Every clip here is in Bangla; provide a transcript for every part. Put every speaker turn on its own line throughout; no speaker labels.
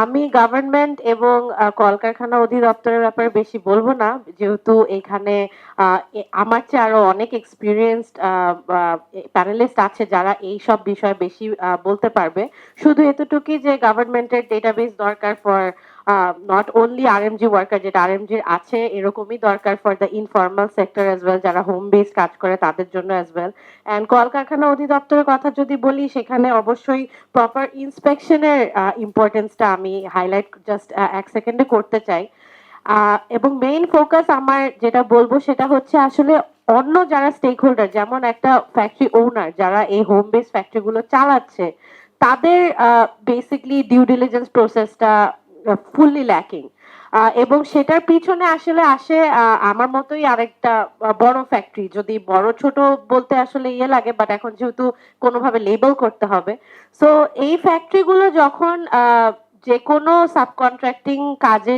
আমি গভর্নমেন্ট এবং কলকারখানা অধিদপ্তরের ব্যাপারে বেশি বলব না। যেহেতু এখানে আমার চেয়ে আরও অনেক এক্সপিরিয়েন্সড প্যানেলিস্ট আছে যারা এই সব বিষয়ে বেশি বলতে পারবে। শুধু এতটুকুই যে গভর্নমেন্টের ডেটাবেস দরকার for not only RMG worker যেটা আরএমজি আছে, এরকমই দরকার for the informal sector as well যারা হোম বেস কাজ করে তাদের জন্য অ্যাজ ওয়েল অ্যান্ড কলকারখানা অধিদপ্তরের কথা যদি বলি, সেখানে অবশ্যই প্রপার ইন্সপেকশনের ইম্পর্টেন্সটা আমি হাইলাইট জাস্ট এক সেকেন্ডে করতে চাই। এবং মেইন ফোকাস আমার যেটা বলব সেটা হচ্ছে আসলে অন্য যারা স্টেক হোল্ডার যেমন একটা ফ্যাক্টরি ওনার যারা এই হোম বেস ফ্যাক্টরিগুলো চালাচ্ছে, তাদের বেসিকলি ডিউ ডিলিজেন্স প্রসেসটা ফুললি ল্যাকিং এবং সেটার পিছনে আসলে আসে আমার মতোই আরেকটা বড় ফ্যাক্টরি যদি বড় ছোট বলতে আসলে ইয়ে লাগে বাট এখন যেহেতু কোনোভাবে লেবেল করতে হবে। সো এই ফ্যাক্টরিগুলো যখন যে কোনো সাবকন্ট্রাক্টিং কাজে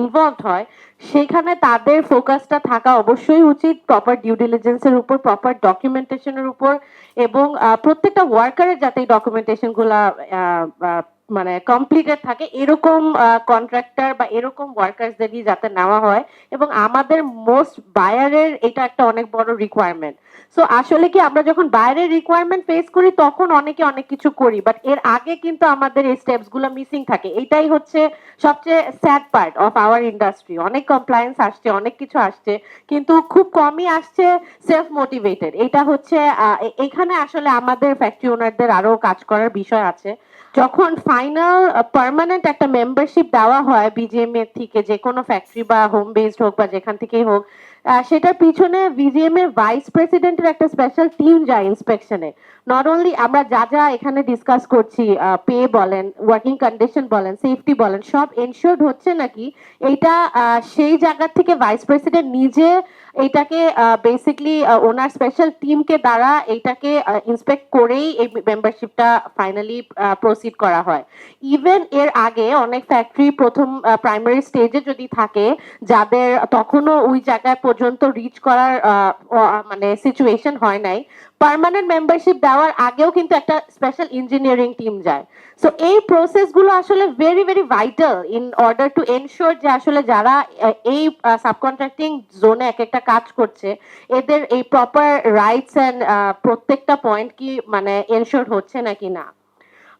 ইনভলভ হয় সেখানে তাদের ফোকাসটা থাকা অবশ্যই উচিত। প্রপার ডিউ ডিলিজেন্সের উপর প্রপার ডকুমেন্টেশনের উপর এবং প্রত্যেকটা ওয়ার্কারের যাতে এই ডকুমেন্টেশনগুলা আহ, আহ, মানে কমপ্লিটেড থাকে এরকম কন্ট্রাক্টর বা এরকম ওয়ার্কার্সদেরই যাতে নেওয়া হয় এবং আমাদের মোস্ট বায়ারের এটা একটা অনেক বড় রিকোয়ারমেন্ট সো আসলে কি আমরা যখন বাইরের রিকোয়ারমেন্ট ফেস করি, তখন অনেকে অনেক কিছু করি বাট এর আগে কিন্তু আমাদের এই স্টেপসগুলো মিসিং থাকে। এটাই হচ্ছে সবচেয়ে sad part of our industry অনেক কমপ্লায়েন্স আসছে, অনেক কিছু আসছে, কিন্তু খুব কমই আসছে সেলফ মোটিভেটেড এটা হচ্ছে এখানে আসলে আমাদের ফ্যাক্টরি ওনারদের আরও কাজ করার বিষয় আছে। যখন ফাইনাল পার্মানেন্ট একটা মেম্বারশিপ দেওয়া হয় বিজিএম এর থেকে যে কোনো ফ্যাক্টরি বা হোম বেসড হোক বা যেখান থেকেই হোক সেটার পিছনে বিজিএম এর ভাইস প্রেসিডেন্টের একটা স্পেশাল টিম যায় ইন্সপেকশনে নট অনলি আমরা যা যা এখানে ডিসকাস করছি পে বলেন ওয়ার্কিং কন্ডিশন বলেন সেফটি বলেন, সব এনশিওর্ড হচ্ছে নাকি এটা সেই জায়গা থেকে ভাইস প্রেসিডেন্ট নিজে এটাকে বেসিকলি ওনার স্পেশাল টিমকে দ্বারা এটাকে ইন্সপেক্ট করেই এই মেম্বারশিপটা ফাইনালি প্রসিড করা হয়। ইভেন এর আগে অনেক ফ্যাক্টরি প্রথম প্রাইমারি স্টেজে যদি থাকে, যাদের তখনও ওই জায়গায় পর্যন্ত রিচ করার মানে সিচুয়েশন হয় নাই। পার্মানেন্ট মেম্বারশিপ দেওয়ার আগেও কিন্তু একটা স্পেশাল ইঞ্জিনিয়ারিং টিম যায়। সো এই প্রসেসগুলো আসলে very very vital in order to ensure যে আসলে যারা এই সাবকন্ট্রাক্টিং জোনে এক একটা কাজ করছে, এদের এই প্রপার রাইটস অ্যান্ড প্রত্যেকটা পয়েন্ট কি মানে এনশিওর হচ্ছে নাকি না।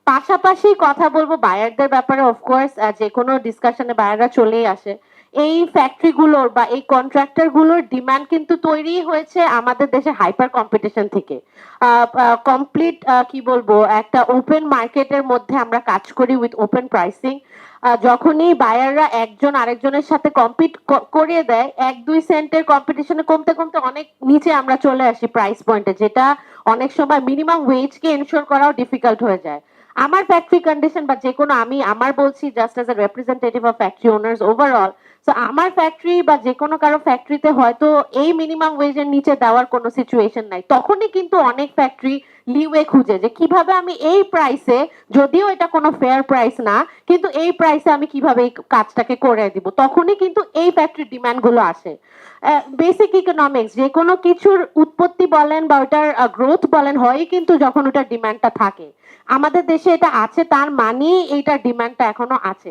পাশাপাশি কথা বলব বায়ারদের ব্যাপারে অফকোর্স যে কোনো ডিসকাশনে বায়াররা চলেই আসে। এই ফ্যাক্টরি গুলোর বা এই কন্ট্রাক্টরগুলোর ডিমান্ড কিন্তু তৈরি হয়েছে আমাদের দেশে হাইপার কম্পিটিশন থেকে। কমপ্লিট কি বলব, একটা ওপেন মার্কেটের মধ্যে আমরা কাজ করি উইথ ওপেন প্রাইসিং যখনই বায়াররা একজন আরেকজনের সাথে কম্পিট করিয়ে দেয়, এক দুই সেন্টের কম্পিটিশনে কমতে কমতে অনেক নিচে আমরা চলে আসি প্রাইস পয়েন্টে যেটা অনেক সময় মিনিমাম ওয়েজকে এনশোর করাও ডিফিকাল্ট হয়ে যায়। আমার ফ্যাক্টরি কন্ডিশন বা যে কোনো আমি, আমার বলছি just as a representative of factory owners overall তো আমার ফ্যাক্টরি বা যে কোনো কারও ফ্যাক্টরিতে হয়তো এই মিনিমাম ওয়েজের নিচে দেওয়ার কোনো সিচুয়েশন নাই। তখনই কিন্তু অনেক ফ্যাক্টরি লিওয়ে খুঁজে যে কীভাবে আমি এই প্রাইসে যদিও এটা কোনো ফেয়ার প্রাইস না, কিন্তু এই প্রাইসে আমি কীভাবে এই কাজটাকে করে দিব, তখনই কিন্তু এই ফ্যাক্টরির ডিমান্ডগুলো আসে। বেসিক ইকোনমিক্স যে কোনো কিছুর উৎপত্তি বলেন বা ওটার গ্রোথ বলেন, হয় কিন্তু যখন ওটার ডিমান্ডটা থাকে। আমাদের দেশে এটা আছে, তার মানেই এইটার ডিমান্ডটা এখনও আছে।